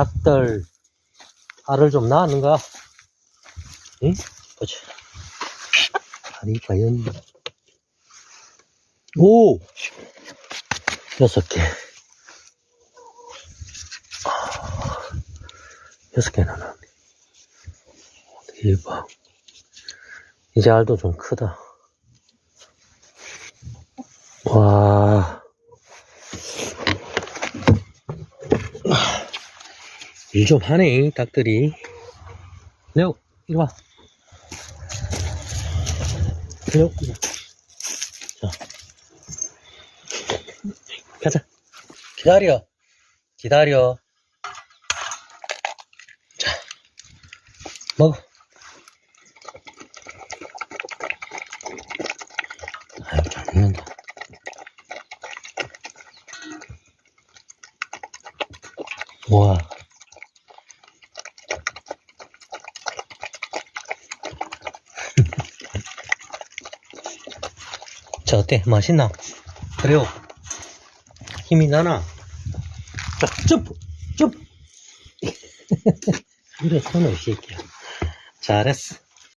닭들 알을 좀 낳았는가? 응? 보자. 알이 과연 오 여섯 개 아, 여섯 개나 나네 대박 이제 알도 좀 크다 와 일 좀 하네, 닭들이. 레오, 이리 와. 레오, 이리 와. 자. 가자. 기다려. 기다려. 자. 먹어. 아유, 잘 먹는다. 와. 자, 어때? 맛있나? 그래요. 힘이 나나? 자, 점프! 점프! 그래, 손을 이 새끼야. 잘했어.